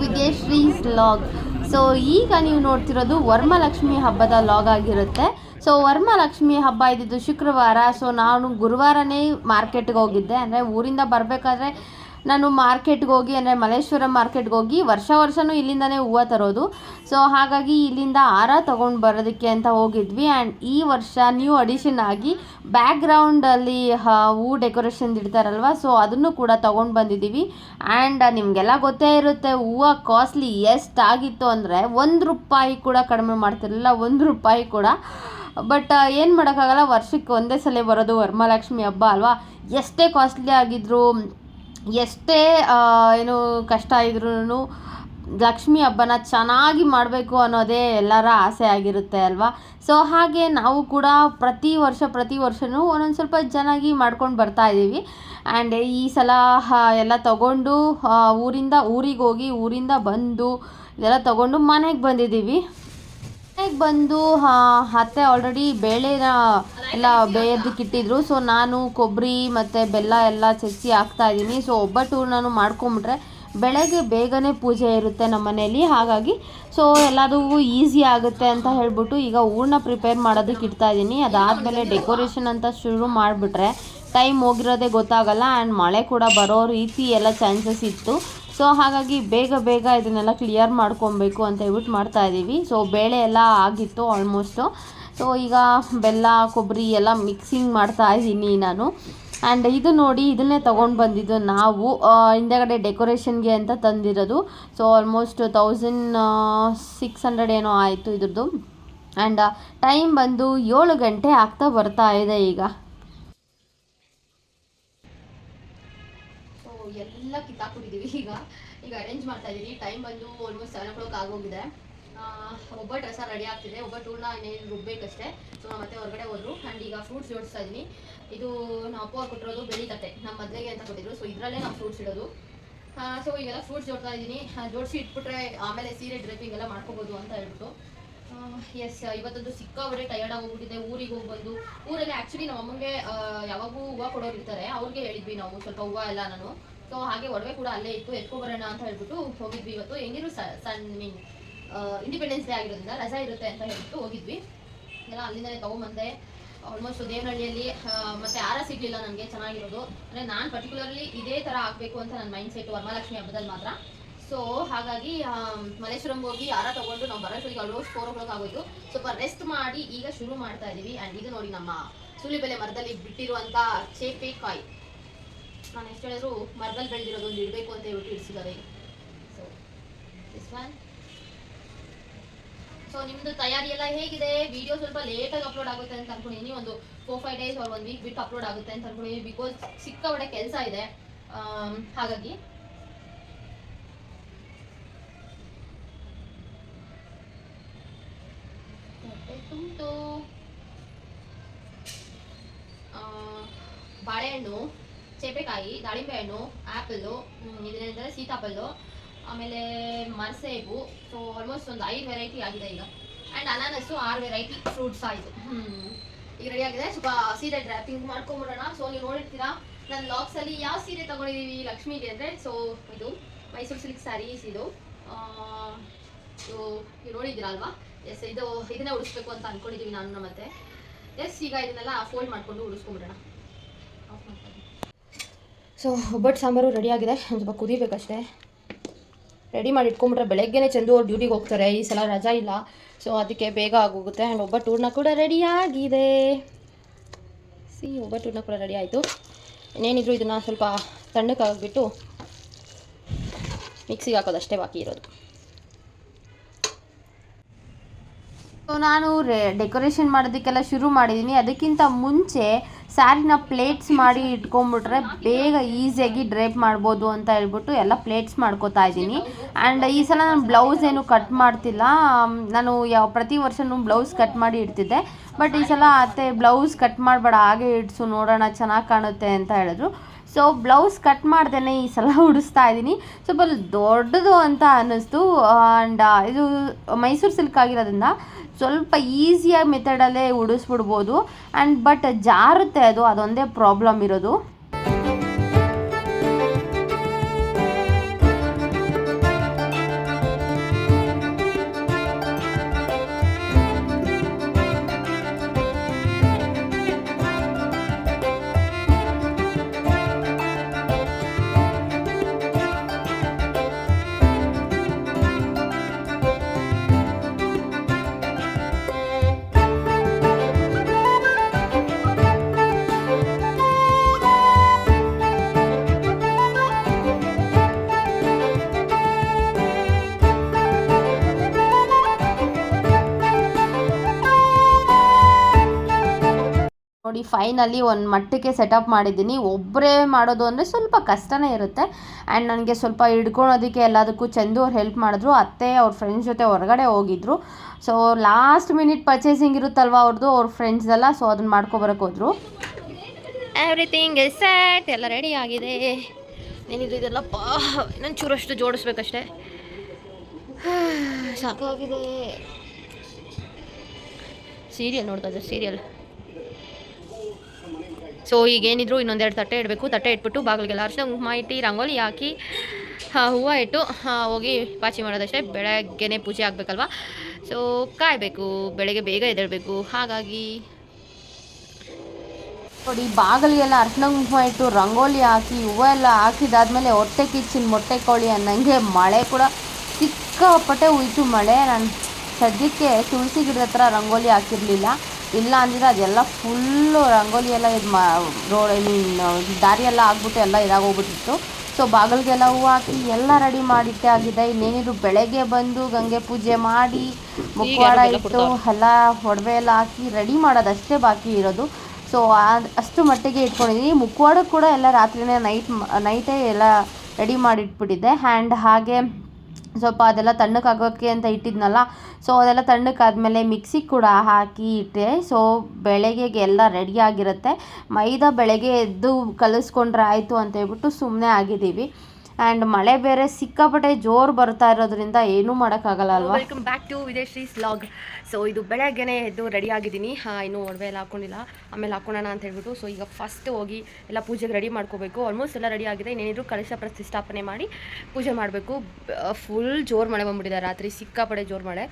Back Shree's log. So ಈಗ ನೀವು ನೋಡ್ತಿರೋದು ವರ್ಮಲಕ್ಷ್ಮಿ ಹಬ್ಬದ ಲಾಗ್ ಆಗಿರುತ್ತೆ. ಸೊ ವರ್ಮಲಕ್ಷ್ಮಿ ಹಬ್ಬ ಇದ್ದಿದ್ದು ಶುಕ್ರವಾರ. ಸೊ ನಾನು ಗುರುವಾರನೇ ಮಾರ್ಕೆಟ್ಗೆ ಹೋಗಿದ್ದೆ. ಅಂದರೆ ಊರಿಂದ ಬರಬೇಕಾದ್ರೆ ನಾನು ಮಾರ್ಕೆಟ್ಗೆ ಹೋಗಿ, ಅಂದರೆ ಮಲ್ಲೇಶ್ವರಂ ಮಾರ್ಕೆಟ್ಗೆ ಹೋಗಿ ವರ್ಷ ವರ್ಷವೂ ಇಲ್ಲಿಂದನೇ ಹೂವು ತರೋದು. ಸೊ ಹಾಗಾಗಿ ಇಲ್ಲಿಂದ ಹಾರ ತೊಗೊಂಡು ಬರೋದಕ್ಕೆ ಅಂತ ಹೋಗಿದ್ವಿ. ಆ್ಯಂಡ್ ಈ ವರ್ಷ ನ್ಯೂ ಅಡಿಷನ್ ಆಗಿ ಬ್ಯಾಕ್ಗ್ರೌಂಡಲ್ಲಿ ಹೂ ಡೆಕೋರೇಷನ್ ಇಡ್ತಾರಲ್ವ? ಸೊ ಅದನ್ನು ಕೂಡ ತೊಗೊಂಡು ಬಂದಿದ್ದೀವಿ. ಆ್ಯಂಡ್ ನಿಮಗೆಲ್ಲ ಗೊತ್ತೇ ಇರುತ್ತೆ, ಹೂವು ಕಾಸ್ಟ್ಲಿ ಎಷ್ಟಾಗಿತ್ತು ಅಂದರೆ ಒಂದು ರೂಪಾಯಿ ಕೂಡ ಕಡಿಮೆ ಮಾಡ್ತಿರಲಿಲ್ಲ, ಒಂದು ರೂಪಾಯಿ ಕೂಡ. ಬಟ್ ಏನು ಮಾಡೋಕ್ಕಾಗಲ್ಲ, ವರ್ಷಕ್ಕೆ ಒಂದೇ ಸಲ ಬರೋದು ವರಮಹಾಲಕ್ಷ್ಮಿ ಹಬ್ಬ ಅಲ್ವಾ? ಎಷ್ಟೇ ಕಾಸ್ಟ್ಲಿ ಆಗಿದ್ರು ಎಷ್ಟೇ ಏನು ಕಷ್ಟ ಇದ್ರೂ ಲಕ್ಷ್ಮಿ ಹಬ್ಬನ ಚೆನ್ನಾಗಿ ಮಾಡಬೇಕು ಅನ್ನೋದೇ ಎಲ್ಲರ ಆಸೆ ಆಗಿರುತ್ತೆ ಅಲ್ವಾ? ಸೊ ಹಾಗೆ ನಾವು ಕೂಡ ಪ್ರತಿ ವರ್ಷ, ಪ್ರತಿ ವರ್ಷವೂ ಒಂದೊಂದು ಸ್ವಲ್ಪ ಚೆನ್ನಾಗಿ ಮಾಡ್ಕೊಂಡು ಬರ್ತಾ ಇದ್ದೀವಿ ಆ್ಯಂಡ್ ಈ ಸಲ ಎಲ್ಲ ತಗೊಂಡು ಊರಿಂದ, ಊರಿಗೆ ಹೋಗಿ, ಊರಿಂದ ಬಂದು, ಇದೆಲ್ಲ ತಗೊಂಡು ಮನೆಗೆ ಬಂದಿದ್ದೀವಿ. ಮನೆಗೆ ಬಂದು ಅತ್ತೆ ಆಲ್ರೆಡಿ ಬೇಳೆನ ಎಲ್ಲ ಬೇಯೋದಕ್ಕೆ ಇಟ್ಟಿದ್ರು ಸೊ ನಾನು ಕೊಬ್ಬರಿ ಮತ್ತು ಬೆಲ್ಲ ಎಲ್ಲ ಚಚ್ಚಿ ಹಾಕ್ತಾ ಇದ್ದೀನಿ. ಸೊ ಒಬ್ಬಟ್ಟು ನಾನು ಮಾಡ್ಕೊಂಬಿಟ್ರೆ ಬೆಳಗ್ಗೆ ಬೇಗನೆ ಪೂಜೆ ಇರುತ್ತೆ ನಮ್ಮ ಮನೆಯಲ್ಲಿ ಹಾಗಾಗಿ ಸೊ ಎಲ್ಲದಕ್ಕೂ ಈಸಿ ಆಗುತ್ತೆ ಅಂತ ಹೇಳ್ಬಿಟ್ಟು ಈಗ ಹೂರ್ಣ ಪ್ರಿಪೇರ್ ಮಾಡೋದಕ್ಕೆ ಇಡ್ತಾ ಇದ್ದೀನಿ. ಅದಾದಮೇಲೆ ಡೆಕೋರೇಷನ್ ಅಂತ ಶುರು ಮಾಡಿಬಿಟ್ರೆ ಟೈಮ್ ಹೋಗಿರೋದೇ ಗೊತ್ತಾಗಲ್ಲ. ಆ್ಯಂಡ್ ಮಳೆ ಕೂಡ ಬರೋ ರೀತಿ ಎಲ್ಲ ಚಾನ್ಸಸ್ ಇತ್ತು. ಸೊ ಹಾಗಾಗಿ ಬೇಗ ಬೇಗ ಇದನ್ನೆಲ್ಲ ಕ್ಲಿಯರ್ ಮಾಡ್ಕೊಬೇಕು ಅಂತ ಹೇಳ್ಬಿಟ್ಟು ಮಾಡ್ತಾ ಇದ್ದೀವಿ. ಸೊ ಬೇಳೆ ಎಲ್ಲ ಆಗಿತ್ತು ಆಲ್ಮೋಸ್ಟು ಸೊ ಈಗ ಬೆಲ್ಲ, ಕೊಬ್ಬರಿ ಎಲ್ಲ ಮಿಕ್ಸಿಂಗ್ ಮಾಡ್ತಾ ಇದ್ದೀನಿ ನಾನು. ಆ್ಯಂಡ್ ಇದು ನೋಡಿ, ಇದನ್ನೇ ತೊಗೊಂಡು ಬಂದಿದ್ದು ನಾವು. ಹಿಂದೆಗಡೆ ಡೆಕೋರೇಷನ್ಗೆ ಅಂತ ತಂದಿರೋದು. So almost thousand six hundred ಏನೋ ಆಯಿತು ಇದ್ರದ್ದು. ಆ್ಯಂಡ್ ಟೈಮ್ ಬಂದು ಏಳು ಗಂಟೆ ಆಗ್ತಾ ಬರ್ತಾ ಇದೆ ಈಗ. ಎಲ್ಲ ಕಿತ್ತಾಕ್ಬಿಟ್ಟಿದ್ದೀವಿ ಈಗ. ಈಗ ಅರೇಂಜ್ ಮಾಡ್ತಾ ಇದ್ದೀವಿ ಟೈಮ್ ಬಂದು ಆಲ್ಮೋಸ್ಟ್ ಸೆವೆನ್ ಓ ಕ್ಲಾಕ್ ಆಗೋಗಿದೆ. ಒಬ್ಬಟ್ಟು ರಸ ರೆಡಿ ಆಗ್ತಿದೆ ಒಬ್ಬಟ್ಟೂರ್ನ ಇನ್ನೇನು ರುಬ್ಬೇಕಷ್ಟೇ. ಸೊ ಮತ್ತೆ ಹೊರಗಡೆ ಹೋದ್ರು ಆ್ಯಂಡ್ ಈಗ ಫ್ರೂಟ್ಸ್ ಜೋಡಿಸ್ತಾ ಇದ್ದೀನಿ ಇದು ನಮ್ಮ ಅಪ್ಪ ಅವ್ರು ಕೊಟ್ಟಿರೋದು ಬೆಳಿ ಕತೆ ನಮ್ಮ ಮದುವೆಗೆ ಅಂತ ಕೊಟ್ಟಿದ್ರು. ಸೊ ಇದರಲ್ಲೇ ನಾವು ಫ್ರೂಟ್ಸ್ ಇಡೋದು. ಸೊ ಈಗೆಲ್ಲ ಫ್ರೂಟ್ಸ್ ಜೋಡ್ತಾ ಇದ್ದೀನಿ ಜೋಡಿಸಿ ಇಟ್ಬಿಟ್ರೆ ಆಮೇಲೆ ಸೀರೆ ಡ್ರೈಪಿಂಗ್ ಎಲ್ಲ ಮಾಡ್ಕೋಬೋದು ಅಂತ ಹೇಳ್ಬಿಟ್ಟು. ಎಸ್ ಇವತ್ತೊಂದು ಸಿಕ್ಕಾಬಿಟ್ಟೆ ಟಯರ್ಡ್ ಆಗೋಗ್ಬಿಟ್ಟಿದೆ. ಊರಿಗೆ ಹೋಗ್ಬಂದು ಊರಲ್ಲಿ ಆ್ಯಕ್ಚುಲಿ ನಮ್ಮ ಅಮ್ಮಂಗೆ ಯಾವಾಗೂ ಹೂವು ಕೊಡೋರು ಇರ್ತಾರೆ ಅವ್ರಿಗೆ ಹೇಳಿದ್ವಿ ನಾವು ಸ್ವಲ್ಪ ಹೂವು ಎಲ್ಲ ನಾನು. ಸೊ ಹಾಗೆ ಒಡವೆ ಕೂಡ ಅಲ್ಲೇ ಇತ್ತು. ಎತ್ಕೊಬರೋಣ ಅಂತ ಹೇಳ್ಬಿಟ್ಟು ಹೋಗಿದ್ವಿ ಇವತ್ತು. ಹೆಂಗಿರು ಸನ್ ಮೀನ್. ಇಂಡಿಪೆಂಡೆನ್ಸ್ ಡೇ ಆಗಿರೋದ್ರಿಂದ ರಜಾ ಇರುತ್ತೆ ಅಂತ ಹೇಳ್ಬಿಟ್ಟು ಹೋಗಿದ್ವಿ. ಎಲ್ಲ ಅಲ್ಲಿಂದಲೇ ತಗೊಂಬಂದೆ. ಆಲ್ಮೋಸ್ಟ್ ದೇವನಹಳ್ಳಿಯಲ್ಲಿ ಮತ್ತೆ ಆರ ಸಿಗ್ಲಿಲ್ಲ ನನಗೆ ಚೆನ್ನಾಗಿರೋದು. ಅಂದರೆ ನಾನು ಪರ್ಟಿಕ್ಯುಲರ್ಲಿ ಇದೇ ಥರ ಆಗಬೇಕು ಅಂತ ನನ್ನ ಮೈಂಡ್ ಸೆಟ್ ವರಮಹಾಲಕ್ಷ್ಮಿ ಹಬ್ಬದಲ್ಲಿ ಮಾತ್ರ. ಸೊ ಹಾಗಾಗಿ ಮಲೇಶ್ವರಂಗೆ ಹೋಗಿ ಯಾರ ತಗೊಂಡು ನಾವು ಬರೋಷ್ಟೊತ್ತಿಗೆ ಆಲ್ಮೋಸ್ಟ್ ಫೋರ್ ಓ ಕ್ಲಾಕ್ ಆಗೋಯ್ತು. ಸ್ವಲ್ಪ ರೆಸ್ಟ್ ಮಾಡಿ ಈಗ ಶುರು ಮಾಡ್ತಾ ಇದ್ದೀವಿ ಆ್ಯಂಡ್ ಇದು ನೋಡಿ ನಮ್ಮ ಸುಲಿಬೆಲೆ ಮರದಲ್ಲಿ ಬಿಟ್ಟಿರುವಂಥ ಚೇಪೆಕಾಯಿ ನಾನು ಎಷ್ಟು ಹೇಳಿದ್ರು ಮರದಲ್ಲಿ ಬೆಳೆದಿರೋದು ಒಂದು ಇಡಬೇಕು ಅಂತ ಹೇಳ್ಬಿಟ್ಟು ಇಡಿಸಿದ್ದಾರೆ. ಸೊ ದಿಸ್ ಒನ್ ಸೊ ನಿಮ್ದು ತಯಾರಿ ಎಲ್ಲ ಹೇಗಿದೆ? ವಿಡಿಯೋ ಸ್ವಲ್ಪ ಲೇಟಾಗಿ ಅಪ್ಲೋಡ್ ಆಗುತ್ತೆ ಅಂತ ಅನ್ಕೊಂಡಿದ್ದೀನಿ. ಒಂದು ಫೋರ್ ಫೈವ್ ಡೇಸ್ ಆರ್ ಒಂದು ವೀಕ್ ಬಿಟ್ಟು ಅಪ್ಲೋಡ್ ಆಗುತ್ತೆ ಅಂತ ಅನ್ಕೊಂಡಿದ್ದೀನಿ. ಬಿಕಾಸ್ ಸಿಕ್ಕಾಪಟ್ಟೆ ಕೆಲಸ ಇದೆ. ಹಾಗಾಗಿ. ಬಾಳೆಹಣ್ಣು ಚೇಪೆಕಾಯಿ ದಾಳಿಂಬೆ ಹಣ್ಣು ಆ್ಯಪಲ್ಲು ಇದರಿಂದ ಸೀತಾಫಲ್ಲು ಆಮೇಲೆ ಮರ್ಸೇಬು ಸೊ ಆಲ್ಮೋಸ್ಟ್ ಒಂದು ಐದು ವೆರೈಟಿ ಆಗಿದೆ ಈಗ. ಆ್ಯಂಡ್ ಅನಾನಸ್ಸು ಆರು ವೆರೈಟಿ ಫ್ರೂಟ್ಸ್ ಆಯಿತು ಈಗ ರೆಡಿ ಆಗಿದೆ. ಸ್ವಲ್ಪ ಸೀರೆ ಡ್ರಾಪಿಂಗ್ ಮಾಡ್ಕೊಂಬಿಡೋಣ. ಸೊ ನೀವು ನೋಡಿರ್ತೀರಾ ನನ್ನ ಲಾಕ್ಸಲ್ಲಿ ಯಾವ ಸೀರೆ ತೊಗೊಂಡಿದ್ದೀವಿ ಲಕ್ಷ್ಮೀಗೆ ಅಂದರೆ ಸೊ ಇದು ಮೈಸೂರು ಸಿಲ್ಕ್ ಸ್ಯಾರೀಸ್ ಇದು. ನೀವು ನೋಡಿದ್ದೀರಾ ಅಲ್ವಾ? ಎಸ್ ಇದು ಇದನ್ನೇ ಉಡಿಸ್ಬೇಕು ಅಂತ ಅಂದ್ಕೊಂಡಿದ್ದೀವಿ ನಾನು ಮತ್ತೆ ಎಸ್ ಈಗ ಇದನ್ನೆಲ್ಲ ಫೋಲ್ಡ್ ಮಾಡಿಕೊಂಡು ಉಡಿಸ್ಕೊಂಬಿಡೋಣ. ಸೊ ಒಬ್ಬಟ್ಟು ಸಾಂಬಾರು ರೆಡಿ ಆಗಿದೆ. ಒಂದು ಸ್ವಲ್ಪ ಕುದಿಬೇಕಷ್ಟೇ. ರೆಡಿ ಮಾಡಿ ಇಟ್ಕೊಂಡ್ಬಿಟ್ರೆ ಬೆಳಗ್ಗೆನೇ ಚಂದು ಅವ್ರು ಡ್ಯೂಟಿಗೆ ಹೋಗ್ತಾರೆ, ಈ ಸಲ ರಜಾ ಇಲ್ಲ. ಸೊ ಅದಕ್ಕೆ ಬೇಗ ಆಗೋಗುತ್ತೆ. ಆ್ಯಂಡ್ ಒಬ್ಬ ಟೂರ್ನ ಕೂಡ ರೆಡಿ ಆಗಿದೆ. ಸಿ ಒಬ್ಬ ಟೂರ್ನ ಕೂಡ ರೆಡಿ ಆಯಿತು. ಇನ್ನೇನಿದ್ರು ಇದನ್ನು ಸ್ವಲ್ಪ ತಣ್ಣಕ್ಕಾಗ್ಬಿಟ್ಟು ಮಿಕ್ಸಿಗೆ ಹಾಕೋದು ಅಷ್ಟೇ ಬಾಕಿ ಇರೋದು. ಸೊ ನಾನು ರೆ ಡೆಕೋರೇಷನ್ ಮಾಡೋದಕ್ಕೆಲ್ಲ ಶುರು ಮಾಡಿದ್ದೀನಿ ಅದಕ್ಕಿಂತ ಮುಂಚೆ ಸ್ಯಾರಿನ ಪ್ಲೇಟ್ಸ್ ಮಾಡಿ ಇಟ್ಕೊಂಡ್ಬಿಟ್ರೆ ಬೇಗ ಈಸಿಯಾಗಿ ಡ್ರೇಪ್ ಮಾಡ್ಬೋದು ಅಂತ ಹೇಳ್ಬಿಟ್ಟು ಎಲ್ಲ ಪ್ಲೇಟ್ಸ್ ಮಾಡ್ಕೋತಾ ಇದ್ದೀನಿ. ಆ್ಯಂಡ್ ಈ ಸಲ ನಾನು ಬ್ಲೌಸ್ ಏನು ಕಟ್ ಮಾಡ್ತಿಲ್ಲ. ನಾನು ಯಾವ ಪ್ರತಿ ವರ್ಷನೂ ಬ್ಲೌಸ್ ಕಟ್ ಮಾಡಿ ಇಡ್ತಿದ್ದೆ. ಬಟ್ ಈ ಸಲ ಅತ್ತೆ ಬ್ಲೌಸ್ ಕಟ್ ಮಾಡಬೇಡ, ಹಾಗೆ ಇಡ್ಸು, ನೋಡೋಣ, ಚೆನ್ನಾಗಿ ಕಾಣುತ್ತೆ ಅಂತ ಹೇಳಿದ್ರು. ಸೊ ಬ್ಲೌಸ್ ಕಟ್ ಮಾಡ್ದೇನೆ ಈ ಸಲ ಉಡಿಸ್ತಾ ಇದ್ದೀನಿ. ಸ್ವಲ್ಪ ದೊಡ್ಡದು ಅಂತ ಅನ್ನಿಸ್ತು. ಆ್ಯಂಡ್ ಇದು ಮೈಸೂರು ಸಿಲ್ಕ್ ಆಗಿರೋದ್ರಿಂದ ಸ್ವಲ್ಪ ಈಸಿಯಾಗಿ ಮೆಥಡಲ್ಲೇ ಉಡಿಸ್ಬಿಡ್ಬೋದು. ಆ್ಯಂಡ್ ಬಟ್ ಜಾರುತ್ತೆ ಅದು, ಅದೊಂದೇ ಪ್ರಾಬ್ಲಮ್ ಇರೋದು. ನೋಡಿ ಫೈನಲಿ ಒಂದು ಮಟ್ಟಕ್ಕೆ ಸೆಟಪ್ ಮಾಡಿದ್ದೀನಿ. ಒಬ್ಬರೇ ಮಾಡೋದು ಅಂದರೆ ಸ್ವಲ್ಪ ಕಷ್ಟನೇ ಇರುತ್ತೆ. ಆ್ಯಂಡ್ ನನಗೆ ಸ್ವಲ್ಪ ಹಿಡ್ಕೊಳೋದಕ್ಕೆ ಎಲ್ಲದಕ್ಕೂ ಚಂದು ಅವ್ರು ಹೆಲ್ಪ್ ಮಾಡಿದ್ರು. ಅತ್ತೆ ಅವ್ರ ಫ್ರೆಂಡ್ಸ್ ಜೊತೆ ಹೊರಗಡೆ ಹೋಗಿದ್ರು. ಸೊ ಲಾಸ್ಟ್ ಮಿನಿಟ್ ಪರ್ಚೇಸಿಂಗ್ ಇರುತ್ತಲ್ವ ಅವ್ರದ್ದು ಅವ್ರ ಫ್ರೆಂಡ್ಸ್ ಎಲ್ಲ ಸೊ ಅದನ್ನ ಮಾಡ್ಕೊಬರಕ್ಕೆ ಹೋದ್ರು. ಎವ್ರಿಥಿಂಗ್ ಇಸ್ ಸೆಟ್ ಎಲ್ಲ ರೆಡಿ ಆಗಿದೆ. ಏನಿದು ಇದೆಲ್ಲಪ್ಪ ನಾನು ಚೂರಷ್ಟು ಜೋಡಿಸ್ಬೇಕಷ್ಟೇ. ಸಾಕಾಗಿದೆ. ಸೀರಿಯಲ್ ನೋಡ್ತಾ ಇದ್ದೆ ಸೀರಿಯಲ್ ಸೊ ಈಗೇನಿದ್ರು ಇನ್ನೊಂದೆರಡು ತಟ್ಟೆ ಇಡಬೇಕು. ತಟ್ಟೆ ಇಟ್ಬಿಟ್ಟು ಬಾಗಿಲಿಗೆಲ್ಲ ಅರ್ಶನ ಕುಂಕುಮ ಇಟ್ಟು ರಂಗೋಲಿ ಹಾಕಿ ಹೂವು ಇಟ್ಟು ಹೋಗಿ ಪಾಚಿ ಮಾಡೋದಷ್ಟೇ. ಬೆಳಗ್ಗೆನೆ ಪೂಜೆ ಆಗಬೇಕಲ್ವ? ಸೊ ಕಾಯಬೇಕು. ಬೆಳಗ್ಗೆ ಬೇಗ ಎದ್ದೇಳಬೇಕು. ಹಾಗಾಗಿ ನೋಡಿ, ಬಾಗಿಲಿಗೆಲ್ಲ ಅರ್ಶಿನ ಕುಂಕುಮ ಇಟ್ಟು ರಂಗೋಲಿ ಹಾಕಿ, ಹೂವು ಎಲ್ಲ ಹಾಕಿದಾದ್ಮೇಲೆ ಹೊಟ್ಟೆ ಕಿಚ್ಚಿನ ಮೊಟ್ಟೆ ಕೋಳಿ ಅನ್ನಂಗೆ ಮಳೆ ಕೂಡ ಸಿಕ್ಕಾಪಟ್ಟೆ ಉಯ್ತು ಮಳೆ. ನಾನು ಸದ್ಯಕ್ಕೆ ತುಳಸಿ ಗಿಡದ ಹತ್ರ ರಂಗೋಲಿ ಹಾಕಿರಲಿಲ್ಲ. ಇಲ್ಲ ಅಂದಿದ್ರೆ ಅದೆಲ್ಲ ಫುಲ್ಲು ರಂಗೋಲಿ ಎಲ್ಲ ಇದು ಮಾ ರೋಡ್ ಐ ಮೀನ್ ದಾರಿ ಎಲ್ಲ ಆಗ್ಬಿಟ್ಟು ಎಲ್ಲ ಇದಾಗೋಗ್ಬಿಟ್ಟಿತ್ತು. ಸೊ ಬಾಗಿಲಿಗೆಲ್ಲ ಹೂವು ಹಾಕಿ ಎಲ್ಲ ರೆಡಿ ಮಾಡಿಟ್ಟೆ ಆಗಿದೆ. ಇನ್ನೇನಿದ್ರು ಬೆಳಗ್ಗೆ ಬಂದು ಗಂಗೆ ಪೂಜೆ ಮಾಡಿ ಮುಖವಾಡ ಇಟ್ಟು ಎಲ್ಲ ಒಡವೆ ಎಲ್ಲ ಹಾಕಿ ರೆಡಿ ಮಾಡೋದಷ್ಟೇ ಬಾಕಿ ಇರೋದು. ಸೊ ಅಷ್ಟು ಮಟ್ಟಿಗೆ ಇಟ್ಕೊಂಡಿದ್ದೀನಿ ಮುಖವಾಡ ಕೂಡ ಎಲ್ಲ ರಾತ್ರಿನೇ ನೈಟ್ ನೈಟೇ ಎಲ್ಲ ರೆಡಿ ಮಾಡಿಟ್ಬಿಟ್ಟಿದ್ದೆ. ಆ್ಯಂಡ್ ಹಾಗೆ ಸ್ವಲ್ಪ ಅದೆಲ್ಲ ತಣ್ಣಕ್ಕಾಗೋಕ್ಕೆ ಅಂತ ಇಟ್ಟಿದ್ನಲ್ಲ. ಸೊ ಅದೆಲ್ಲ ತಣ್ಣಕ್ಕಾದ್ಮೇಲೆ ಮಿಕ್ಸಿ ಕೂಡ ಹಾಕಿ ಇಟ್ಟೆ. ಸೊ ಬೆಳಗ್ಗೆಗೆ ಎಲ್ಲ ರೆಡಿ ಆಗಿರುತ್ತೆ. ಮೈದಾ ಬೆಳಗ್ಗೆ ಎದ್ದು ಕಲಿಸ್ಕೊಂಡ್ರೆ ಆಯಿತು ಅಂತ ಹೇಳ್ಬಿಟ್ಟು ಸುಮ್ಮನೆ ಆಗಿದ್ದೀವಿ. ಆ್ಯಂಡ್ ಮಳೆ ಬೇರೆ ಸಿಕ್ಕಾಪಟ್ಟೆ ಜೋರು ಬರ್ತಾ ಇರೋದ್ರಿಂದ ಏನೂ ಮಾಡೋಕ್ಕಾಗಲ್ಲ ಅಲ್ವಾ? Welcome back to Videshree's log so ಇದು ಬೆಳಗ್ಗೆನೇ ಎದ್ದು ರೆಡಿ ಆಗಿದ್ದೀನಿ. ಇನ್ನೂ ಒಡವೆ ಎಲ್ಲ ಹಾಕ್ಕೊಂಡಿಲ್ಲ ಆಮೇಲೆ ಹಾಕೊಳ್ಳೋಣ ಅಂತ ಹೇಳ್ಬಿಟ್ಟು ಸೊ ಈಗ ಫಸ್ಟ್ ಹೋಗಿ ಎಲ್ಲ ಪೂಜೆಗೆ ರೆಡಿ ಮಾಡ್ಕೋಬೇಕು. ಆಲ್ಮೋಸ್ಟ್ ಎಲ್ಲ ರೆಡಿ ಆಗಿದೆ. ಇನ್ನೇನಿದ್ರು ಕಳಶ ಪ್ರತಿಷ್ಠಾಪನೆ ಮಾಡಿ ಪೂಜೆ ಮಾಡಬೇಕು. ಫುಲ್ ಜೋರು ಮಳೆ ಬಂದ್ಬಿಟ್ಟಿದೆ. ರಾತ್ರಿ ಸಿಕ್ಕಾಪಡೆ ಜೋರು ಮಳೆ.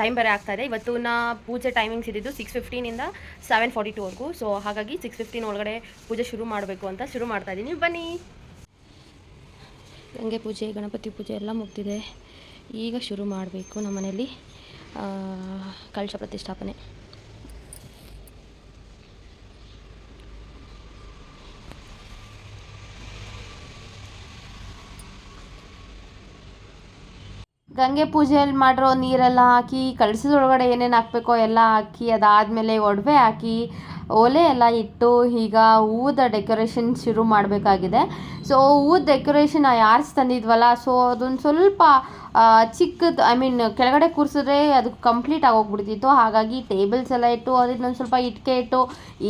ಟೈಮ್ ಬೇರೆ ಇದೆ. ಇವತ್ತು ನಾ ಪೂಜೆ ಟೈಮಿಂಗ್ಸ್ ಇದ್ದಿದ್ದು ಸಿಕ್ಸ್ ಫಿಫ್ಟೀನಿಂದ ಸೆವೆನ್ ಫಾರ್ಟಿ ಟೂವರೆಗೂ ಸೊ ಹಾಗಾಗಿ ಸಿಕ್ಸ್ ಫಿಫ್ಟೀನ್ ಒಳಗಡೆ ಪೂಜೆ ಶುರು ಮಾಡಬೇಕು ಅಂತ ಶುರು ಮಾಡ್ತಾ ಇದ್ದೀನಿ. ಬನ್ನಿ! ಗಂಗೆ ಪೂಜೆ ಗಣಪತಿ ಪೂಜೆ ಎಲ್ಲ ಮುಗ್ದಿದೆ. ಈಗ ಶುರು ಮಾಡಬೇಕು ನಮ್ಮ ಮನೇಲಿ ಆ, ಕಲಶ ಪ್ರತಿಷ್ಠಾಪನೆ. ಗಂಗೆ ಪೂಜೆಯಲ್ಲಿ ಮಾಡಿರೋ ನೀರೆಲ್ಲ ಹಾಕಿ ಕಳಸದೊಳಗಡೆ ಏನೇನು ಹಾಕಬೇಕೋ ಎಲ್ಲ ಹಾಕಿ ಅದಾದಮೇಲೆ ಒಡವೆ ಹಾಕಿ ಒಲೆ ಎಲ್ಲ ಇಟ್ಟು ಈಗ ಹೂವದ ಡೆಕೋರೇಷನ್ ಶುರು ಮಾಡಬೇಕಾಗಿದೆ. ಸೊ ಹೂದ ಡೆಕೋರೇಷನ್ ಯಾರ್ಸ್ ತಂದಿದ್ವಲ್ಲ? ಸೊ ಅದೊಂದು ಸ್ವಲ್ಪ ಚಿಕ್ಕದು ಐ ಮೀನ್ ಕೆಳಗಡೆ ಕೂರಿಸಿದ್ರೆ ಅದು ಕಂಪ್ಲೀಟ್ ಆಗೋಗ್ಬಿಡ್ತಿತ್ತು. ಹಾಗಾಗಿ ಟೇಬಲ್ಸ್ ಎಲ್ಲ ಇಟ್ಟು ಅದನ್ನೊಂದು ಸ್ವಲ್ಪ ಇಟ್ಕೆ ಇಟ್ಟು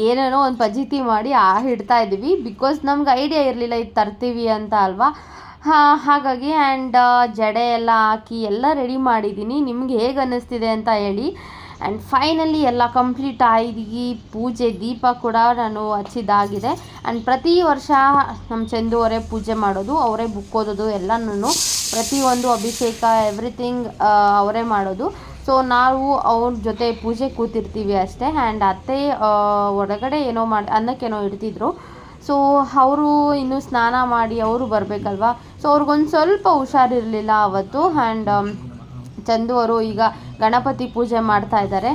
ಏನೇನೋ ಒಂದು ಪಜೀತಿ ಮಾಡಿ ಆ ಇಡ್ತಾ ಇದ್ವಿ. ಬಿಕಾಸ್ ನಮ್ಗೆ ಐಡಿಯಾ ಇರಲಿಲ್ಲ ಇದು ತರ್ತೀವಿ ಅಂತ ಅಲ್ವಾ? ಹಾಂ, ಹಾಗಾಗಿ ಆ್ಯಂಡ್ ಜಡೆ ಎಲ್ಲ ಹಾಕಿ ಎಲ್ಲ ರೆಡಿ ಮಾಡಿದ್ದೀನಿ ನಿಮ್ಗೆ ಹೇಗೆ ಅನ್ನಿಸ್ತಿದೆ ಅಂತ ಹೇಳಿ. ಆ್ಯಂಡ್ ಫೈನಲಿ ಎಲ್ಲ ಕಂಪ್ಲೀಟ್ ಆಗಿ ಪೂಜೆ ದೀಪ ಕೂಡ ನಾನು ಹಚ್ಚಿದ್ದಾಗಿದೆ. ಆ್ಯಂಡ್ ಪ್ರತಿ ವರ್ಷ ನಮ್ಮ ಚಂದು ಅವರೇ ಪೂಜೆ ಮಾಡೋದು, ಅವರೇ ಬುಕ್ ಓದೋದು ಎಲ್ಲನೂ ಪ್ರತಿಯೊಂದು ಅಭಿಷೇಕ ಎವ್ರಿಥಿಂಗ್ ಅವರೇ ಮಾಡೋದು. ಸೊ ನಾವು ಅವ್ರ ಜೊತೆ ಪೂಜೆ ಕೂತಿರ್ತೀವಿ ಅಷ್ಟೇ. ಆ್ಯಂಡ್ ಅತ್ತೆ ಹೊರಗಡೆ ಏನೋ ಮಾಡಿ, ಅನ್ನಕ್ಕೇನೋ ಇಡ್ತಿದ್ರು. ಸೊ ಅವರು ಇನ್ನೂ ಸ್ನಾನ ಮಾಡಿ ಅವರು ಬರಬೇಕಲ್ವಾ? ಸೊ ಅವ್ರಿಗೊಂದು ಸ್ವಲ್ಪ ಹುಷಾರಿರಲಿಲ್ಲ ಆವತ್ತು ಆ್ಯಂಡ್ ಚಂದು ಅವರು ಈಗ ಗಣಪತಿ ಪೂಜೆ ಮಾಡ್ತಾ ಇದ್ದಾರೆ.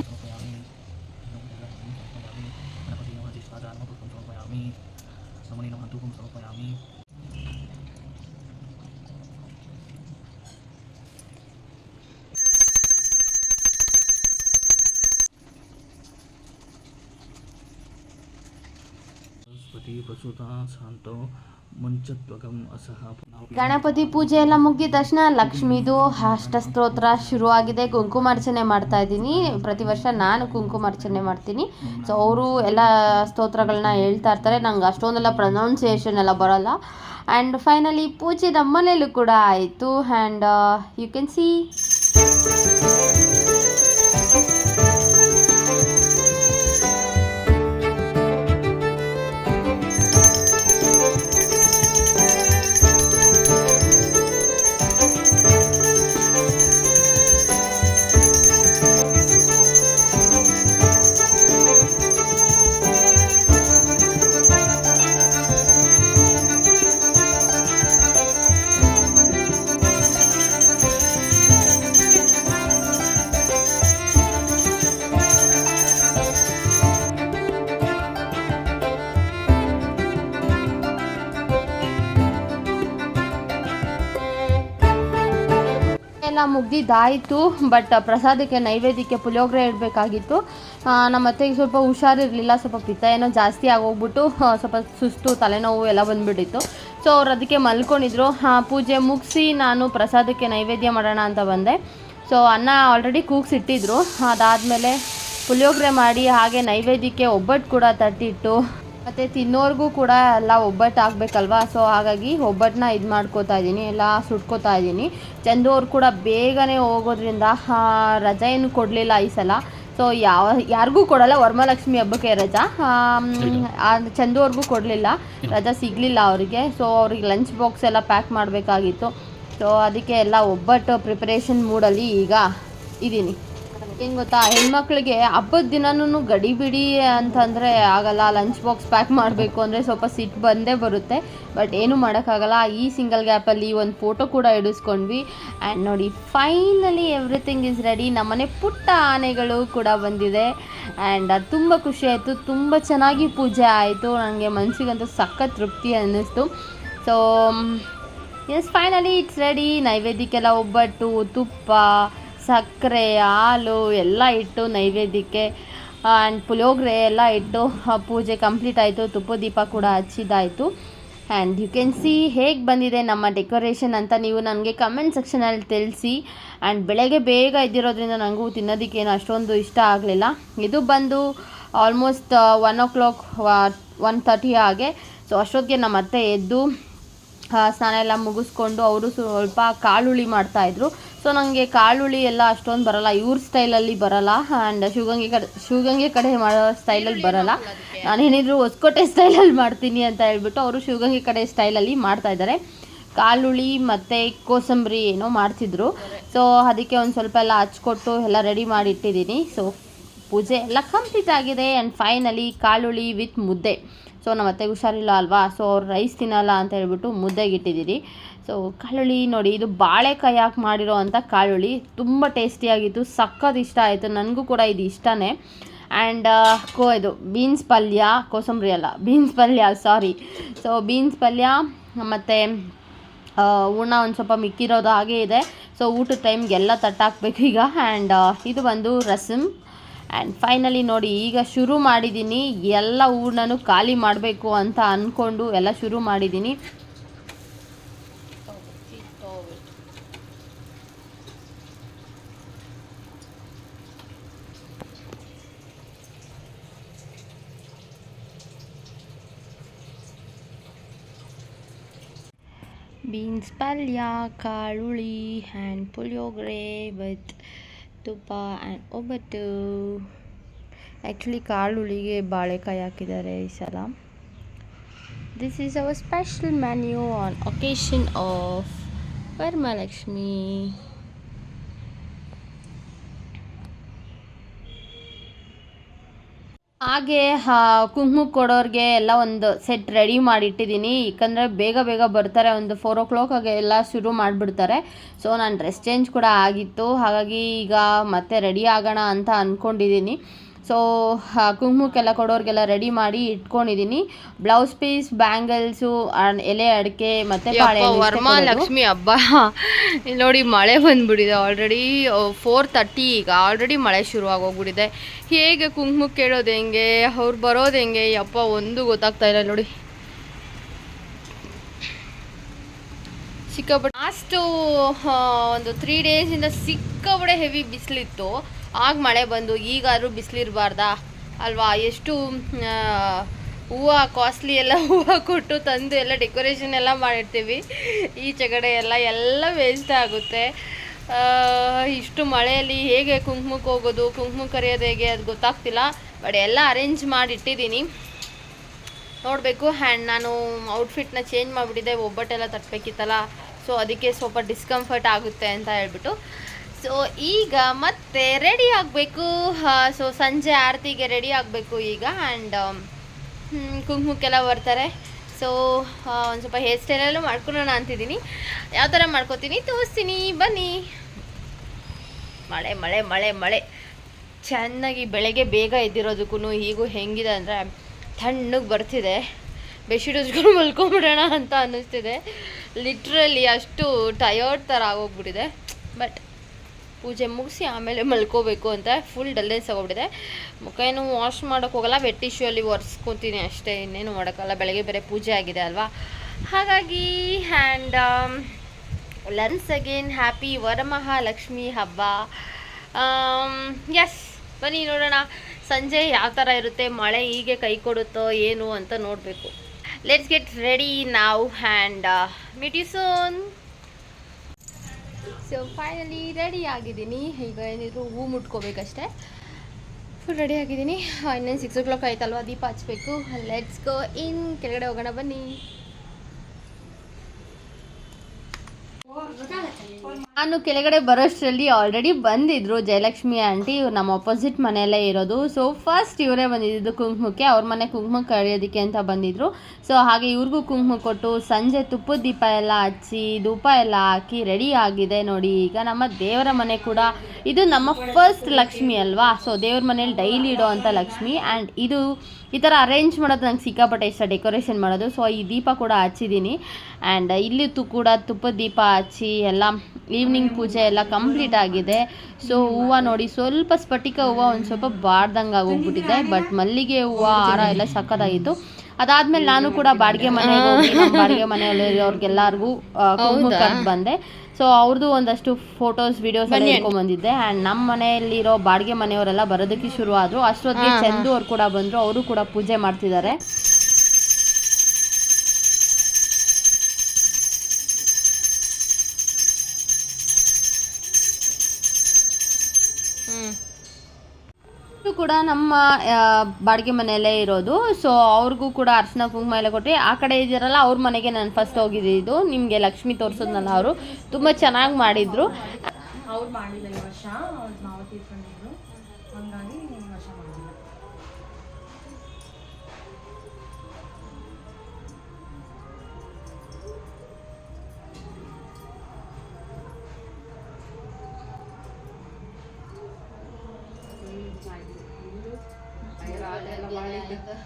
ಶಾಂತೋ ಗಣಪತಿ ಪೂಜೆ ಎಲ್ಲ ಮುಗಿದ ತಕ್ಷಣ ಲಕ್ಷ್ಮೀದು ಅಷ್ಟ ಸ್ತೋತ್ರ ಶುರುವಾಗಿದೆ. ಕುಂಕುಮಾರ್ಚನೆ ಮಾಡ್ತಾ ಇದ್ದೀನಿ. ಪ್ರತಿ ವರ್ಷ ನಾನು ಕುಂಕುಮಾರ್ಚನೆ ಮಾಡ್ತೀನಿ. ಸೊ ಅವರು ಎಲ್ಲ ಸ್ತೋತ್ರಗಳನ್ನ ಹೇಳ್ತಾ ಇರ್ತಾರೆ. ನಂಗೆ ಅಷ್ಟೊಂದೆಲ್ಲ ಪ್ರೊನೌನ್ಸಿಯೇಷನ್ ಎಲ್ಲ ಬರೋಲ್ಲ. ಆ್ಯಂಡ್ ಫೈನಲಿ ಪೂಜೆ ನಮ್ಮ ಮನೇಲೂ ಕೂಡ ಆಯಿತು. ಆ್ಯಂಡ್ ಯು ಕ್ಯಾನ್ ಸಿ ಎಲ್ಲ ಮುಗ್ದಿದ್ದಾಯಿತು ಬಟ್ ಪ್ರಸಾದಕ್ಕೆ ನೈವೇದ್ಯಕ್ಕೆ ಪುಳಿಯೋಗರೆ ಇಡಬೇಕಾಗಿತ್ತು. ನಮ್ಮ ಅತ್ತೆಗೆ ಸ್ವಲ್ಪ ಹುಷಾರಿರಲಿಲ್ಲ, ಸ್ವಲ್ಪ ಪಿತ್ತ ಏನೋ ಜಾಸ್ತಿ ಆಗೋಗ್ಬಿಟ್ಟು ಸ್ವಲ್ಪ ಸುಸ್ತು, ತಲೆನೋವು ಎಲ್ಲ ಬಂದುಬಿಟ್ಟಿತ್ತು. ಸೊ ಅವ್ರು ಅದಕ್ಕೆ ಮಲ್ಕೊಂಡಿದ್ರು. ಪೂಜೆ ಮುಗಿಸಿ ನಾನು ಪ್ರಸಾದಕ್ಕೆ ನೈವೇದ್ಯ ಮಾಡೋಣ ಅಂತ ಬಂದೆ. ಸೊ ಅನ್ನ ಆಲ್ರೆಡಿ ಕೂಗ್ಸಿಟ್ಟಿದ್ರು. ಅದಾದಮೇಲೆ ಪುಳಿಯೋಗರೆ ಮಾಡಿ ಹಾಗೆ ನೈವೇದ್ಯಕ್ಕೆ ಒಬ್ಬಟ್ಟು ಕೂಡ ತಟ್ಟಿಟ್ಟು ಮತ್ತು ತಿನ್ನೋರ್ಗೂ ಕೂಡ ಎಲ್ಲ ಒಬ್ಬಟ್ಟು ಆಗಬೇಕಲ್ವಾ ಸೊ ಹಾಗಾಗಿ ಒಬ್ಬಟ್ಟನ್ನ ಇದು ಮಾಡ್ಕೋತಾ ಇದ್ದೀನಿ ಎಲ್ಲ ಸುಟ್ಕೋತಾ ಇದ್ದೀನಿ ಚಂದು ಅವ್ರು ಕೂಡ ಬೇಗನೆ ಹೋಗೋದ್ರಿಂದ ರಜೆಯನ್ನು ರಜೆ ಏನು ಕೊಡಲಿಲ್ಲ ಈ ಸಲ. ಸೊ ಯಾವ ಯಾರಿಗೂ ಕೊಡಲ್ಲ ವರಮಹಾಲಕ್ಷ್ಮಿ ಹಬ್ಬಕ್ಕೆ ರಜಾ. ಚಂದು ಅವ್ರಿಗೂ ಕೊಡಲಿಲ್ಲ. ರಜಾ ಸಿಗಲಿಲ್ಲ ಅವರಿಗೆ. ಸೊ ಅವ್ರಿಗೆ ಲಂಚ್ ಬಾಕ್ಸ್ ಎಲ್ಲ ಪ್ಯಾಕ್ ಮಾಡಬೇಕಾಗಿತ್ತು. ಸೊ ಅದಕ್ಕೆ ಎಲ್ಲ ಒಬ್ಬಟ್ಟು ಪ್ರಿಪರೇಷನ್ ಮೂಡಲ್ಲಿ ಈಗ ಇದ್ದೀನಿ ಏನು ಗೊತ್ತಾ, ಹೆಣ್ಮಕ್ಳಿಗೆ ಹಬ್ಬದ ದಿನನೂ ಗಡಿಬಿಡಿ ಅಂತಂದರೆ ಆಗಲ್ಲ ಲಂಚ್ ಬಾಕ್ಸ್ ಪ್ಯಾಕ್ ಮಾಡಬೇಕು ಅಂದರೆ ಸ್ವಲ್ಪ ಸಿಟ್ಟು ಬಂದೇ ಬರುತ್ತೆ. ಬಟ್ ಏನು ಮಾಡೋಕ್ಕಾಗಲ್ಲ, ಈ ಸಿಂಗಲ್ ಗ್ಯಾಪಲ್ಲಿ ಒಂದು ಫೋಟೋ ಕೂಡ ಇಡಿಸ್ಕೊಂಡ್ವಿ. ಆ್ಯಂಡ್ ನೋಡಿ ಫೈನಲಿ ಎವ್ರಿಥಿಂಗ್ ಇಸ್ ರೆಡಿ ನಮ್ಮನೆ ಪುಟ್ಟ ಆನೆಗಳು ಕೂಡ ಬಂದಿದೆ. ಆ್ಯಂಡ್ ಅದು ತುಂಬ ಖುಷಿ ಆಯಿತು, ತುಂಬ ಚೆನ್ನಾಗಿ ಪೂಜೆ ಆಯಿತು. ನನಗೆ ಮನಸ್ಸಿಗಂತೂ ಸಖತ್ ತೃಪ್ತಿ ಅನ್ನಿಸ್ತು. So yes finally it's ready ನೈವೇದ್ಯಕ್ಕೆಲ್ಲ ಒಬ್ಬಟ್ಟು, ತುಪ್ಪ ಸಕ್ಕರೆ, ಹಾಲು ಎಲ್ಲ ಇಟ್ಟು ನೈವೇದ್ಯಕ್ಕೆ ಆ್ಯಂಡ್ ಪುಳಿಯೋಗ್ರೆ ಎಲ್ಲ ಇಟ್ಟು ಪೂಜೆ ಕಂಪ್ಲೀಟ್ ಆಯಿತು. ತುಪ್ಪ, ದೀಪ ಕೂಡ ಹಚ್ಚಿದ್ದಾಯಿತು. ಆ್ಯಂಡ್ ಯು ಕ್ಯಾನ್ ಸಿ ಹೇಗೆ ಬಂದಿದೆ ನಮ್ಮ ಡೆಕೋರೇಷನ್ ಅಂತ ನೀವು ನನಗೆ ಕಮೆಂಟ್ ಸೆಕ್ಷನಲ್ಲಿ ತಿಳಿಸಿ. ಆ್ಯಂಡ್ ಬೆಳಗ್ಗೆ ಬೇಗ ಇದ್ದಿರೋದ್ರಿಂದ ನನಗೂ ತಿನ್ನೋದಕ್ಕೇನು ಅಷ್ಟೊಂದು ಇಷ್ಟ ಆಗಲಿಲ್ಲ. ಇದು ಬಂದು almost one o'clock one thirty ಹಾಗೆ. ಸೊ ಅಷ್ಟೊತ್ತಿಗೆ ನಮ್ಮ ಅತ್ತೆ ಎದ್ದು ಸ್ನಾನ ಎಲ್ಲ ಮುಗಿಸ್ಕೊಂಡು ಅವರು ಸ್ವಲ್ಪ ಕಾಳುಳಿ ಮಾಡ್ತಾಯಿದ್ರು ಸೊ ನನಗೆ ಕಾಳುಳಿ ಎಲ್ಲ ಅಷ್ಟೊಂದು ಬರಲ್ಲ. ಇವ್ರ ಸ್ಟೈಲಲ್ಲಿ ಬರಲ್ಲ. ಆ್ಯಂಡ್ ಶಿವಗಂಗೆ ಕಡೆ ಶಿವಗಂಗೆ ಕಡೆ ಮಾಡೋ ಸ್ಟೈಲಲ್ಲಿ ಬರಲ್ಲ. ನಾನೇನಿದ್ರು ಹೊಸ್ಕೋಟೆ ಸ್ಟೈಲಲ್ಲಿ ಮಾಡ್ತೀನಿ ಅಂತ ಹೇಳ್ಬಿಟ್ಟು ಅವರು ಶಿವಗಂಗೆ ಕಡೆ ಸ್ಟೈಲಲ್ಲಿ ಮಾಡ್ತಾಯಿದ್ದಾರೆ ಕಾಳುಳಿ ಮತ್ತು ಕೋಸಂಬರಿ ಏನೋ ಮಾಡ್ತಿದ್ರು. ಸೊ ಅದಕ್ಕೆ ಒಂದು ಸ್ವಲ್ಪ ಎಲ್ಲ ಹಚ್ಕೊಟ್ಟು ಎಲ್ಲ ರೆಡಿ ಮಾಡಿ ಇಟ್ಟಿದ್ದೀನಿ ಸೊ ಪೂಜೆ ಎಲ್ಲ ಕಂಪ್ಲೀಟ್ ಆಗಿದೆ. ಆ್ಯಂಡ್ ಫೈನಲಿ ಕಾಳುಳಿ ವಿತ್ ಮುದ್ದೆ. ಸೊ ನಮ್ಮ ಅತ್ತೆಗೆ ಹುಷಾರಿಲ್ಲ ಅಲ್ವಾ? ಸೊ ಅವ್ರು ರೈಸ್ ತಿನ್ನಲ್ಲ ಅಂತ ಹೇಳ್ಬಿಟ್ಟು ಮುದ್ದೆಗೆ ಇಟ್ಟಿದ್ದೀರಿ. ಸೊ ಕಾಳುಳಿ ನೋಡಿ, ಇದು ಬಾಳೆಕಾಯಿ ಹಾಕಿ ಮಾಡಿರೋ ಅಂಥ ಕಾಳುಳಿ ತುಂಬ ಟೇಸ್ಟಿಯಾಗಿತ್ತು, ಸಖತ್ ಇಷ್ಟ ಆಯಿತು, ನನಗೂ ಕೂಡ ಇದು ಇಷ್ಟನೇ. ಆ್ಯಂಡ್ ಕೋ ಇದು, ಬೀನ್ಸ್ ಪಲ್ಯ, ಕೋಸಂಬರಿ ಅಲ್ಲ, ಬೀನ್ಸ್ ಪಲ್ಯ, ಸಾರಿ. ಸೊ ಬೀನ್ಸ್ ಪಲ್ಯ ಮತ್ತು ಹೂರ್ಣ ಒಂದು ಸ್ವಲ್ಪ ಮಿಕ್ಕಿರೋದು ಹಾಗೆ ಇದೆ. ಸೊ ಊಟದ ಟೈಮ್ಗೆಲ್ಲ ತಟ್ಟಾಕಬೇಕು ಈಗ. ಆ್ಯಂಡ್ ಇದು ಬಂದು ರಸಮ್ ಆ್ಯಂಡ್ ಫೈನಲಿ ನೋಡಿ, ಈಗ ಶುರು ಮಾಡಿದ್ದೀನಿ ಎಲ್ಲ ಹೂರ್ಣನೂ ಖಾಲಿ ಮಾಡಬೇಕು ಅಂತ ಅಂದ್ಕೊಂಡು ಎಲ್ಲ ಶುರು ಮಾಡಿದ್ದೀನಿ ಬೀನ್ಸ್ ಪಲ್ಯ, ಕಾಳುಳಿ ಆ್ಯಂಡ್ ಪುಳಿಯೋಗರೆ ವಿತ್ ತುಪ್ಪ ಆ್ಯಂಡ್ ಒಬ್ಬಟ್ಟು ಆ್ಯಕ್ಚುಲಿ ಕಾಳುಳಿಗೆ ಬಾಳೆಕಾಯಿ ಹಾಕಿದ್ದಾರೆ ಈ ಸಲ. This is our special menu on occasion of Varamahalakshmi ಹಾಗೆ ಕುಂಕುಮ ಕೊಡೋರಿಗೆ ಎಲ್ಲ ಒಂದು ಸೆಟ್ ರೆಡಿ ಮಾಡಿ ಇಟ್ಟಿದ್ದೀನಿ ಯಾಕಂದರೆ ಬೇಗ ಬೇಗ ಬರ್ತಾರೆ. ಒಂದು ಫೋರ್ ಓ ಕ್ಲಾಕಾಗೆ ಎಲ್ಲ ಶುರು ಮಾಡಿಬಿಡ್ತಾರೆ. ಸೊ ನಾನು ಡ್ರೆಸ್ ಚೇಂಜ್ ಕೂಡ ಆಗಿತ್ತು. ಹಾಗಾಗಿ ಈಗ ಮತ್ತೆ ರೆಡಿ ಆಗೋಣ ಅಂತ ಅಂದ್ಕೊಂಡಿದ್ದೀನಿ ಸೊ ಕುಂಕುಮಕ್ಕೆಲ್ಲ ಕೊಡೋರಿಗೆಲ್ಲ ರೆಡಿ ಮಾಡಿ ಇಟ್ಕೊಂಡಿದ್ದೀನಿ ಬ್ಲೌಸ್ ಪೀಸ್ ಬ್ಯಾಂಗಲ್ಸು ಎಲೆ ಅಡಿಕೆ ಮತ್ತು ವರಮಹಾಲಕ್ಷ್ಮಿ ಹಬ್ಬ. ಇಲ್ಲಿ ನೋಡಿ ಮಳೆ ಬಂದ್ಬಿಟ್ಟಿದೆ ಆಲ್ರೆಡಿ ಫೋರ್ ತರ್ಟಿ ಈಗ. ಆಲ್ರೆಡಿ ಮಳೆ ಶುರು ಆಗೋಗ್ಬಿಟ್ಟಿದೆ ಹೇಗೆ ಕುಂಕುಮಕ್ಕೆ ಕೇಳೋದು ಹೆಂಗೆ ಅವ್ರು ಬರೋದು ಹೆಂಗೆ? ಯಪ್ಪ ಒಂದು ಗೊತ್ತಾಗ್ತಾ ಇಲ್ಲ ನೋಡಿ. ಸಿಕ್ಕಾಪಟ್ಟೆ ಲಾಸ್ಟು ಒಂದು ತ್ರೀ ಡೇಸಿಂದ ಸಿಕ್ಕಾಪಟ್ಟೆ ಹೆವಿ ಬಿಸಿಲಿತ್ತು. ಆಗ ಮಳೆ ಬಂದು ಈಗಾದರೂ ಬಿಸಿಲಿರಬಾರ್ದಾ? ಅಲ್ವಾ? ಎಷ್ಟು ಹೂವು ಕಾಸ್ಟ್ಲಿ ಎಲ್ಲ ಹೂವು ಕೊಟ್ಟು ತಂದು ಎಲ್ಲ ಡೆಕೋರೇಷನ್ ಎಲ್ಲ ಮಾಡಿರ್ತೀವಿ. ಈ ಚಗಡೆ ಎಲ್ಲ ಎಲ್ಲ ವೇಸ್ಟ್ ಆಗುತ್ತೆ. ಇಷ್ಟು ಮಳೆಯಲ್ಲಿ ಹೇಗೆ ಕುಂಕುಮಕ್ಕೆ ಹೋಗೋದು, ಕುಂಕುಮ ಕರೆಯೋದು ಹೇಗೆ ಅದು ಗೊತ್ತಾಗ್ತಿಲ್ಲ. ಬಟ್ ಎಲ್ಲ ಅರೇಂಜ್ ಮಾಡಿ ಇಟ್ಟಿದ್ದೀನಿ. ನೋಡಬೇಕು. ಆ್ಯಂಡ್ ನಾನು ಔಟ್ಫಿಟ್ನ ಚೇಂಜ್ ಮಾಡಿಬಿಟ್ಟಿದ್ದೆ. ಒಬ್ಬಟ್ಟೆಲ್ಲ ತಟ್ಟಬೇಕಿತ್ತಲ್ಲ ಸೊ ಅದಕ್ಕೆ ಸ್ವಲ್ಪ ಡಿಸ್ಕಂಫರ್ಟ್ ಆಗುತ್ತೆ ಅಂತ ಹೇಳ್ಬಿಟ್ಟು. ಸೊ ಈಗ ಮತ್ತೆ ರೆಡಿ ಆಗಬೇಕು. ಸೊ ಸಂಜೆ ಆರತಿಗೆ ರೆಡಿ ಆಗಬೇಕು ಈಗ. ಆ್ಯಂಡ್ ಕುಂಕುಮಕ್ಕೆಲ್ಲ ಬರ್ತಾರೆ. ಸೊ ಒಂದು ಸ್ವಲ್ಪ ಹೇರ್ ಸ್ಟೈಲಲ್ಲೂ ಮಾಡ್ಕೊಳ್ಳೋಣ ಅಂತಿದ್ದೀನಿ. ಯಾವ ಥರ ಮಾಡ್ಕೋತೀನಿ? ತೋರಿಸ್ತೀನಿ. ಬನ್ನಿ. ಮಳೆ ಮಳೆ ಮಳೆ ಮಳೆ. ಚೆನ್ನಾಗಿ ಬೆಳಗ್ಗೆ ಬೇಗ ಎದ್ದಿರೋದಕ್ಕೂ ಹೀಗೂ ಹೆಂಗಿದೆ ಅಂದರೆ ತಣ್ಣಗೆ ಬರ್ತಿದೆ. ಬೆಡ್ಶೀಟ್ ಉಜ್ಕೊಂಡು ಮಲ್ಕೊಂಬಿಡೋಣ ಅಂತ ಅನ್ನಿಸ್ತಿದೆ. ಲಿಟ್ರಲಿ ಅಷ್ಟು ಟಯರ್ಡ್ ಥರ ಆಗೋಗ್ಬಿಟ್ಟಿದೆ. ಬಟ್ ಪೂಜೆ ಮುಗಿಸಿ ಆಮೇಲೆ ಮಲ್ಕೋಬೇಕು ಅಂತ ಫುಲ್ ಡಲ್ಲೆನ್ಸ್ ಆಗೋಗ್ಬಿಟ್ಟಿದೆ. ಮುಖ ಏನು ವಾಶ್ ಮಾಡೋಕೆ ಹೋಗಲ್ಲ ವೆಟ್ ಟಿಶ್ಯೂಯಲ್ಲಿ ಒರೆಸ್ಕೊತೀನಿ ಅಷ್ಟೇ, ಇನ್ನೇನು ಮಾಡೋಕ್ಕಲ್ಲ. ಬೆಳಗ್ಗೆ ಬೇರೆ ಪೂಜೆ ಆಗಿದೆ ಅಲ್ವಾ? ಹಾಗಾಗಿ and once again happy Varamahalakshmi ಹಬ್ಬ. ಎಸ್ ಬನ್ನಿ ನೋಡೋಣ. ಸಂಜೆ ಯಾವ ಥರ ಇರುತ್ತೆ ಮಳೆ ಹೀಗೆ ಕೈ ಕೊಡುತ್ತೋ ಏನು ಅಂತ ನೋಡಬೇಕು. ಲೆಟ್ಸ್ ಗೆಟ್ ರೆಡಿ ನಾವು and meet you soon so finally ready ಆಗಿದ್ದೀನಿ. ಈಗ ಏನಿದ್ರು ಹೂ ಮುಟ್ಕೋಬೇಕಷ್ಟೇ. ಫುಲ್ ರೆಡಿ ಆಗಿದ್ದೀನಿ. ಇನ್ನೇನು ಸಿಕ್ಸ್ ಓ ಕ್ಲಾಕ್ ಆಯ್ತಲ್ವ? ದೀಪ ಹಚ್ಬೇಕು. ಲೆಟ್ಸ್ ಗೋ ಇನ್ ಕೆಳಗಡೆ ಹೋಗೋಣ ಬನ್ನಿ. ನಾನು ಕೆಳಗಡೆ ಬರೋಷ್ಟರಲ್ಲಿ ಆಲ್ರೆಡಿ ಬಂದಿದ್ರು. ಜಯಲಕ್ಷ್ಮಿ ಆಂಟಿ ಇವ್ರು ನಮ್ಮ ಅಪೋಸಿಟ್ ಮನೆಯಲ್ಲೇ ಇರೋದು. ಸೊ ಫಸ್ಟ್ ಇವರೇ ಬಂದಿದ್ದು ಕುಂಕುಮಕ್ಕೆ. ಅವ್ರ ಮನೆ ಕುಂಕುಮ ಕರೆಯೋದಕ್ಕೆ ಅಂತ ಬಂದಿದ್ರು. ಸೊ ಹಾಗೆ ಇವ್ರಿಗೂ ಕುಂಕುಮ ಕೊಟ್ಟು ಸಂಜೆ ತುಪ್ಪದ ದೀಪ ಎಲ್ಲ ಹಚ್ಚಿ, ಧೂಪ ಎಲ್ಲ ಹಾಕಿ ರೆಡಿ ಆಗಿದೆ ನೋಡಿ. ಈಗ ನಮ್ಮ ದೇವರ ಮನೆ ಕೂಡ ಇದು ನಮ್ಮ ಫಸ್ಟ್ ಲಕ್ಷ್ಮಿ ಅಲ್ವಾ? ಸೊ ದೇವ್ರ ಮನೇಲಿ ಡೈಲಿ ಇಡೋ ಅಂತ ಲಕ್ಷ್ಮಿ. ಆ್ಯಂಡ್ ಇದು ಈ ಥರ ಅರೇಂಜ್ ಮಾಡೋದು ನಂಗೆ ಸಿಕ್ಕಾಪಟ್ಟೆ ಇಷ್ಟ ಡೆಕೋರೇಷನ್ ಮಾಡೋದು. ಸೊ ಈ ದೀಪ ಕೂಡ ಹಚ್ಚಿದ್ದೀನಿ. ಆ್ಯಂಡ್ ಇಲ್ಲಿ ತು ಕೂಡ ತುಪ್ಪದ ದೀಪ ಹಚ್ಚಿ ಎಲ್ಲ ಪೂಜೆ ಎಲ್ಲ ಕಂಪ್ಲೀಟ್ ಆಗಿದೆ. ಸೊ ಹೂವು ನೋಡಿ ಸ್ವಲ್ಪ ಸ್ಫಟಿಕ ಹೂವು ಒಂದು ಸ್ವಲ್ಪ ಬಾಡ್ದಂಗೆ ಆಗೋಗ್ಬಿಟ್ಟಿದೆ. ಬಟ್ ಮಲ್ಲಿಗೆ ಹೂವು ಹಾರ ಎಲ್ಲ ಸಕ್ಕತ್ತಾಗಿತ್ತು ಅದಾದ್ಮೇಲೆ ನಾನು ಕೂಡ ಬಾಡಿಗೆ ಮನೆ ಬಾಡಿಗೆ ಮನೆಯಲ್ಲಿರೋರ್ಗೆಲ್ಲರಿಗೂ ಕುಂಕುಮ ಕರೆದು ಬಂದೆ. ಸೊ ಅವ್ರದ್ದು ಒಂದಷ್ಟು ಫೋಟೋಸ್ ವಿಡಿಯೋಸ್ ಎಲ್ಲ ಇಟ್ಕೊಂಡ್ ಬಂದಿದ್ದೆ. ಆ್ಯಂಡ್ ನಮ್ಮ ಮನೆಯಲ್ಲಿರೋ ಬಾಡಿಗೆ ಮನೆಯವರೆಲ್ಲ ಬರೋದಕ್ಕೆ ಶುರು ಆದ್ರು ಅಷ್ಟೊತ್ತಿಗೆ ಚಂದು ಅವ್ರು ಕೂಡ ಬಂದ್ರು. ಅವರು ಕೂಡ ಪೂಜೆ ಮಾಡ್ತಿದ್ದಾರೆ. ಕೂಡ ನಮ್ಮ ಬಾಡಿಗೆ ಮನೆಯಲ್ಲೇ ಇರೋದು. ಸೊ ಅವ್ರಿಗೂ ಕೂಡ ಅರ್ಶನ ಕುಂಕುಮ ಎಲ್ಲ ಕೊಟ್ಟು ಆ ಕಡೆ ಇದ್ದೀರಲ್ಲ, ಅವ್ರ ಮನೆಗೆ ನಾನು ಫಸ್ಟ್ ಹೋಗಿದ್ದು ನಿಮಗೆ ಲಕ್ಷ್ಮಿ ತೋರಿಸೋದ್ನಲ್ಲ ಅವರು. ತುಂಬ ಚೆನ್ನಾಗಿ ಮಾಡಿದ್ರು. ಅವ್ರು ಮಾಡಿಲ್ಲ ವರ್ಷ, ಅವ್ರ ಮಾವ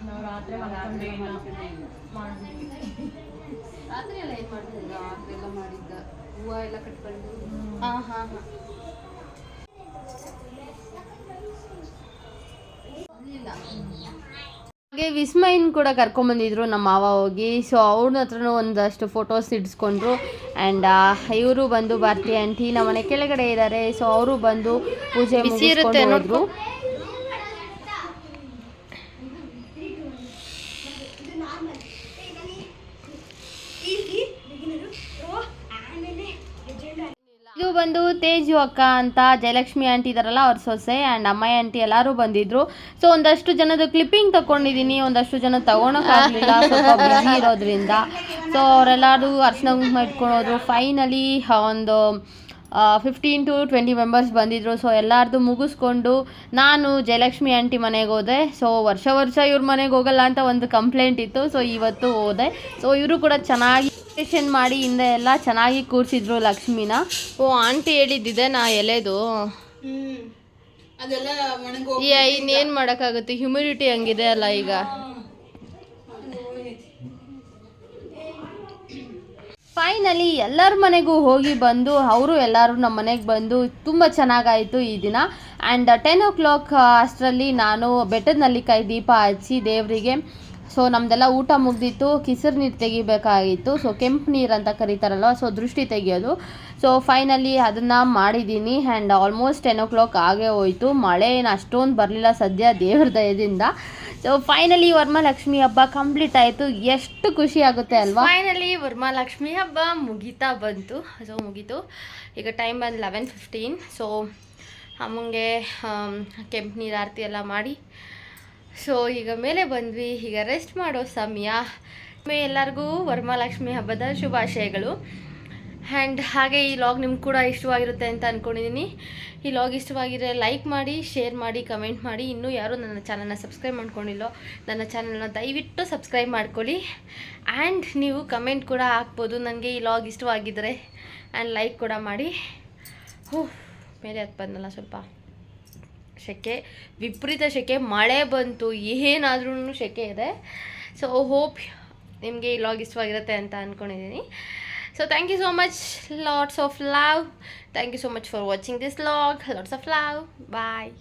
ನಾವು ರಾತ್ರಿ ಮಲ್ಕೊಂಡು ಇಲ್ಲ ಮಾಡ್ಬಿಟ್ವಿ ರಾತ್ರಿ ಎಲ್ಲ ಏನು ಮಾಡ್ತಿದ್ದ ಎಲ್ಲ ಮಾಡಿದ್ದ. ಹೂವು ಎಲ್ಲ ಕಟ್ಕೊಂಡು? ಹಾಂ ಹಾಂ ಹಾಂ. ಹಾಗೆ ವಿಸ್ಮಯನ್ ಕೂಡ ಕರ್ಕೊಂಬಂದಿದ್ರು ನಮ್ಮ ಮಾವ ಹೋಗಿ. ಸೊ ಅವ್ರನ್ನ ಹತ್ರನೂ ಒಂದಷ್ಟು ಫೋಟೋಸ್ ಇಡ್ಸ್ಕೊಂಡ್ರು. ಆ್ಯಂಡ್ ಇವರು ಬಂದು ಭಾರತಿ ಆಂಟಿ ನಮ್ಮನೆ ಕೆಳಗಡೆ ಇದ್ದಾರೆ ಸೊ ಅವರು ಬಂದು ಪೂಜೆ ಮುಗಿಸ್ಕೊಂಡು ಹೋದ್ರು. ಬಂದು ತೇಜು ಅಕ್ಕ ಅಂತ ಜಯಲಕ್ಷ್ಮಿ ಆಂಟಿ ಇದಾರಲ್ಲ ಅವ್ರ ಸೊಸೆ ಆ್ಯಂಡ್ ಅಮ್ಮಾಯಿ ಆಂಟಿ ಎಲ್ಲರೂ ಬಂದಿದ್ರು. ಸೊ ಒಂದಷ್ಟು ಜನದ ಕ್ಲಿಪ್ಪಿಂಗ್ ತಗೊಂಡಿದ್ದೀನಿ ಒಂದಷ್ಟು ಜನ ತಗೊಳಕ್ಕಾಗಲಿಲ್ಲ, ಸ್ವಲ್ಪ ಬಿಸಿ ಇರೋದ್ರಿಂದ. ಸೊ ಅವರೆಲ್ಲರೂ ಅರ್ಶನ ಕುಂಕುಮ ಹೋದ್ರು ಫೈನಲಿ ಒಂದು ಫಿಫ್ಟೀನ್ ಟು ಟ್ವೆಂಟಿ ಮೆಂಬರ್ಸ್ ಬಂದಿದ್ರು. ಸೊ ಎಲ್ಲಾರ್ದು ಮುಗಿಸ್ಕೊಂಡು ನಾನು ಜಯಲಕ್ಷ್ಮಿ ಆಂಟಿ ಮನೆಗೆ ಹೋದೆ. ಸೊ ವರ್ಷ ವರ್ಷ ಇವ್ರ ಮನೆಗೆ ಹೋಗಲ್ಲ ಅಂತ ಒಂದು ಕಂಪ್ಲೇಂಟ್ ಇತ್ತು. ಸೊ ಇವತ್ತು ಹೋದೆ. ಸೊ ಇವರು ಕೂಡ ಚೆನ್ನಾಗಿ ಡೆಕೋರೇಷನ್ ಮಾಡಿ ಹಿಂದೆ ಎಲ್ಲ ಚೆನ್ನಾಗಿ ಕೂರಿಸಿದ್ರು ಲಕ್ಷ್ಮಿನ. ಓ ಆಂಟಿ ಹೇಳಿದ್ದಿದೆ ನಾ ಎಲೆದು. ಇನ್ನೇನು ಮಾಡೋಕ್ಕಾಗುತ್ತೆ? ಹ್ಯುಮಿಡಿಟಿ ಹಂಗಿದೆ ಅಲ್ಲ ಈಗ. ಫೈನಲಿ ಎಲ್ಲರ ಮನೆಗೂ ಹೋಗಿ ಬಂದು ಅವರು ಎಲ್ಲರೂ ನಮ್ಮ ಮನೆಗೆ ಬಂದು ತುಂಬ ಚೆನ್ನಾಗಾಯಿತು ಈ ದಿನ. ಆ್ಯಂಡ್ ಟೆನ್ ಓ ಕ್ಲಾಕ್ ಅಷ್ಟರಲ್ಲಿ ನಾನು ಬೆಟ್ಟದ ನಲ್ಲಿಕಾಯಿ ದೀಪ ಹಚ್ಚಿ ದೇವರಿಗೆ ಸೊ ನಮ್ಮದೆಲ್ಲ ಊಟ ಮುಗ್ದಿತ್ತು, ಕಿಸರು ನೀರು ತೆಗಿಬೇಕಾಗಿತ್ತು. ಸೊ ಕೆಂಪು ನೀರು ಅಂತ ಕರೀತಾರಲ್ವ? ಸೊ ದೃಷ್ಟಿ ತೆಗಿಯೋದು. ಸೊ ಫೈನಲಿ ಅದನ್ನು ಮಾಡಿದ್ದೀನಿ and almost ten o'clock ಆಗೇ ಹೋಯಿತು. ಮಳೆ ಏನು ಅಷ್ಟೊಂದು ಬರಲಿಲ್ಲ ಸದ್ಯ ದೇವ್ರ ದಯದಿಂದ. ಸೊ ಫೈನಲಿ ವರ್ಮಾಲಕ್ಷ್ಮಿ ಹಬ್ಬ ಕಂಪ್ಲೀಟ್ ಆಯಿತು. ಎಷ್ಟು ಖುಷಿ ಆಗುತ್ತೆ ಅಲ್ವಾ? ಫೈನಲಿ ವರ್ಮಾಲಕ್ಷ್ಮಿ ಹಬ್ಬ ಮುಗೀತಾ ಬಂತು. ಸೊ ಮುಗೀತು. ಈಗ ಟೈಮ್ ಬಂದು ಲೆವೆನ್ ಫಿಫ್ಟೀನ್ ಸೊ ಅಮ್ಮಂಗೆ ಕೆಂಪು ನೀರು ಆರತಿ ಎಲ್ಲ ಮಾಡಿ ಸೊ ಈಗ ಮೇಲೆ ಬಂದ್ವಿ. ಈಗ ರೆಸ್ಟ್ ಮಾಡೋ ಸಮಯ. ಮೇ ಎಲ್ಲರಿಗೂ ವರಮಹಾಲಕ್ಷ್ಮಿ ಹಬ್ಬದ ಶುಭಾಶಯಗಳು. ಆ್ಯಂಡ್ ಹಾಗೆ ಈ ಲಾಗ್ ನಿಮ್ಗೆ ಕೂಡ ಇಷ್ಟವಾಗಿರುತ್ತೆ ಅಂತ ಅಂದ್ಕೊಂಡಿದ್ದೀನಿ ಈ ಲಾಗ್ ಇಷ್ಟವಾಗಿದ್ರೆ ಲೈಕ್ ಮಾಡಿ ಶೇರ್ ಮಾಡಿ ಕಮೆಂಟ್ ಮಾಡಿ. ಇನ್ನೂ ಯಾರೂ ನನ್ನ ಚಾನಲ್ನ ಸಬ್ಸ್ಕ್ರೈಬ್ ಮಾಡ್ಕೊಂಡಿಲ್ಲೋ, ನನ್ನ ಚಾನಲ್ನ ದಯವಿಟ್ಟು ಸಬ್ಸ್ಕ್ರೈಬ್ ಮಾಡ್ಕೊಳ್ಳಿ. ಆ್ಯಂಡ್ ನೀವು ಕಮೆಂಟ್ ಕೂಡ ಹಾಕ್ಬೋದು. ನನಗೆ ಈ ಲಾಗ್ ಇಷ್ಟವಾಗಿದ್ದರೆ ಆ್ಯಂಡ್ ಲೈಕ್ ಕೂಡ ಮಾಡಿ. ಹೋ ಮೇಲೆ ಹತ್ತು ಬಂದಲ್ಲ ಸ್ವಲ್ಪ. ಸೆಕೆ ವಿಪರೀತ ಸೆಕೆ ಮಳೆ ಬಂತು ಏನಾದ್ರೂ ಸೆಕೆ ಇದೆ. ಸೊ ಹೋಪ್ ನಿಮಗೆ ಈ ಲಾಗ್ ಇಷ್ಟವಾಗಿರುತ್ತೆ ಅಂತ ಅಂದ್ಕೊಂಡಿದ್ದೀನಿ so thank you so much lots of love thank you so much for watching this log lots of love bye